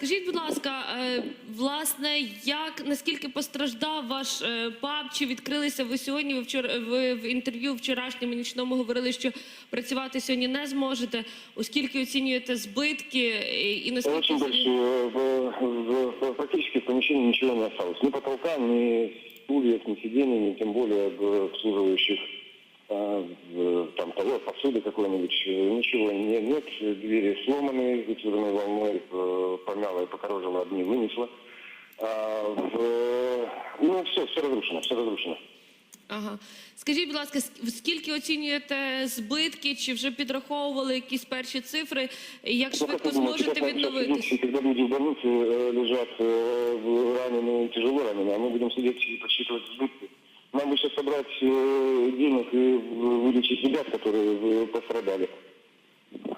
скажіть, будь ласка, е, власне, як наскільки постраждав ваш е, паб? Чи відкрилися ви сьогодні? Ви вчора ви в інтерв'ю вчорашньому нічному говорили, що працювати сьогодні не зможете, оскільки оцінюєте збитки е, і наскільки Очень большие. В, в- в- практически в помещении ничего не осталось. Ни потолка, ни стульев, ни сидений, ни тем более обслуживающих там того посуды какой-нибудь. Э, Ничего не, нет. Двери сломаны, ветерной волной э, помяло и покорожило, одни вынесло. А, в- ну, все, все разрушено, все разрушено. Ага. Скажіть, будь ласка, ск- скільки оцінюєте збитки? Чи вже підраховували якісь перші цифри? І Як Ну, швидко как вы думаете, зможете как нам сейчас відновитися? сидеть, Когда люди в больнице э, лежат э, в- раненые, тяжело раненые, а мы будем сидеть и подсчитывать сбытки. Собрать э, денег и в- вылечить ребят, которые э, пострадали.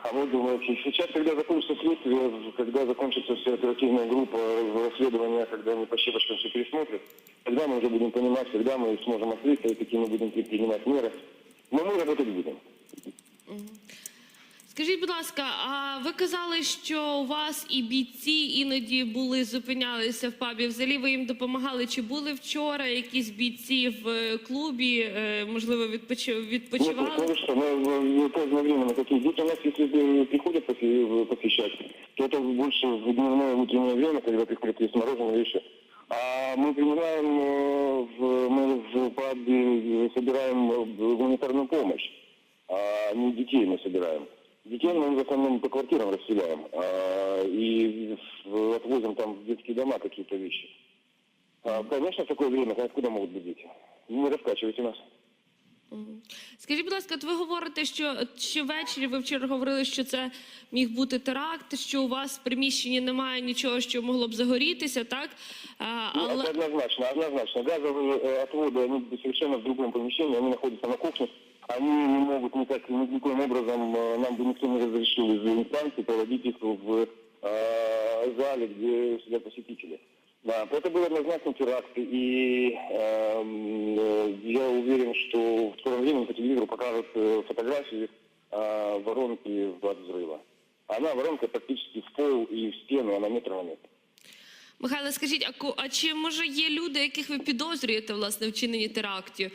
А вы думаете, сейчас, когда закончится следствие, когда закончится вся оперативная группа расследования, когда они по щепочкам все пересмотрят, тогда мы уже будем понимать, когда мы сможем открыться и какие мы будем принимать меры. Но мы работать будем. Скажіть, будь ласка, а ви казали, що у вас і бійці іноді були зупинялися в пабі? Взагалі ви їм допомагали? Чи були вчора якісь бійці в е, клубі? е, Можливо, відпочи- Нет, відпочивали? ну вы что, мы в в позднее время на какие дети у нас, если э, приходят поси- посещать, то это больше в дневное утреннее время, когда приходят есть мороженое и еще. А мы принимаем, э, в, мы в пабе э, собираем э, гуманитарную помощь, а не детей мы собираем. Детей мы в основном по квартирам расселяем а, и в- отвозим там в детские дома какие-то вещи. А, конечно, в такое время, откуда могут быть дети? Не раскачивайте нас. Скажіть, будь ласка, от ви говорите, що що ввечері ви вчора говорили, що це міг бути теракт, що у вас в приміщенні немає нічого, що могло б загорітися, так? А, Ну, але это однозначно, однозначно. Газовые э, отводы, они совершенно в другом помещении, они находятся на кухне. Они не могут никак, ни- никоим образом, э, нам бы никто не разрешил из инстанции проводить их в э, зале, где сидят посетители. Да, это был однозначно теракт, и эм, э, я уверен, что в скором времени по телевизору покажут э, фотографии э, воронки от взрыва. Она, воронка практически в пол и в стену, она метр на метр. Михайло, скажіть, а, ко- а чи може є люди, яких ви підозрюєте власне в вчиненні терактів?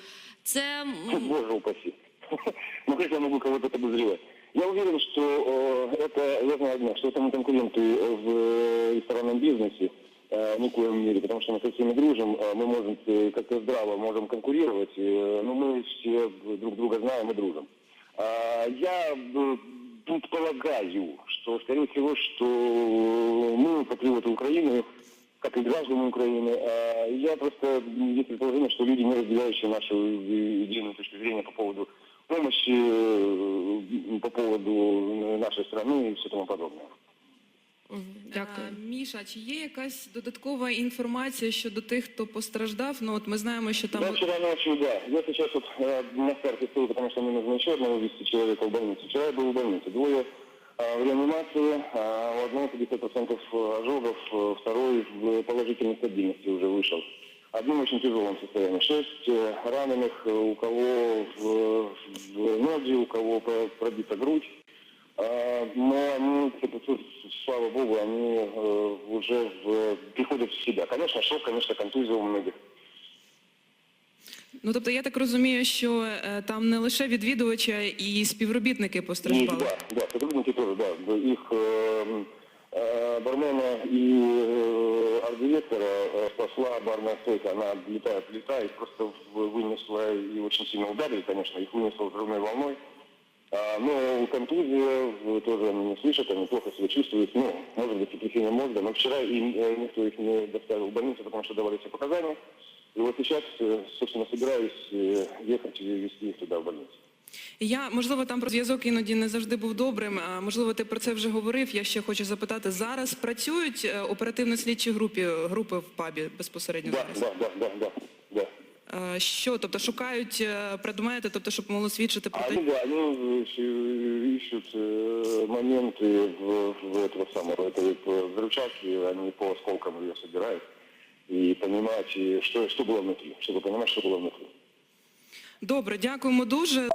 Це м, Боже упаси. Ну как я могу кого-то подозревать? Я уверен, что э, это, я знаю одно, что это не конкуренты в э, ресторанном бизнесе, э, ни в коем мере, потому что мы со всеми дружим, э, мы можем э, как-то здраво можем конкурировать, э, но мы все друг друга знаем и дружим. А, Я э, предполагаю, что, скорее всего, что мы, патриоты Украины, как и граждане Украины, а я просто есть предположение, что люди, не разделяющие нашу э, единую точку зрения по поводу помощи, э, по поводу нашей страны и все тому подобное. дякую. Е, Міша, чи є якась додаткова інформація щодо тих, хто постраждав? Ну от ми знаємо, що там Я вчера ночью, да, я сейчас вот э, на старте стою, потому что мне нужно еще одного вести человека в больницу. Вчера я был в больнице, двое э, в реанимации, а у одного 50% ожогов, э, второй в положительной стабильности уже вышел. Одним в очень тяжелом состоянии. Шесть э, раненых, э, у кого в, в ноги, у кого про- пробита грудь. А, Но они, типа, тут, слава богу, они э, уже в- приходят в себя. Конечно, шок, конечно, контузия у многих. ну тобто я так розумію, що е, там не лише відвідувачі і співробітники И, постраждали. да, да, сотрудники тоже, да. Их э, э, бармена и э, арт-директора э, спасла барная стойка. Она летает, летает, их просто в- вынесла и очень сильно ударили, конечно, их вынесло взрывной волной. А, но контузия, в- тоже они не слышат, они плохо себя чувствуют. Ну, может быть, сотрясение мозга. Но вчера им э, никто их не доставил в больницу, потому что давали все показания. И вот сейчас, э, собственно, собираюсь э, ехать и везти их туда, в больницу. Я можливо там про зв'язок іноді не завжди був добрим. А можливо, ти про це вже говорив. Я ще хочу запитати: зараз працюють е, оперативно-слідчі групи групи в пабі безпосередньо Да, зараз? да, да, да, да, да. Е, Що, тобто шукають е, предмети, тобто, щоб могло свідчити про А, те, ну да, они э, ищут э, моменты в, в этого самого, этой э, взрывчатки, они по осколкам ее собирают и понимать, и что, что было внутри, чтобы понимать, что было внутри. добре, дякуємо дуже.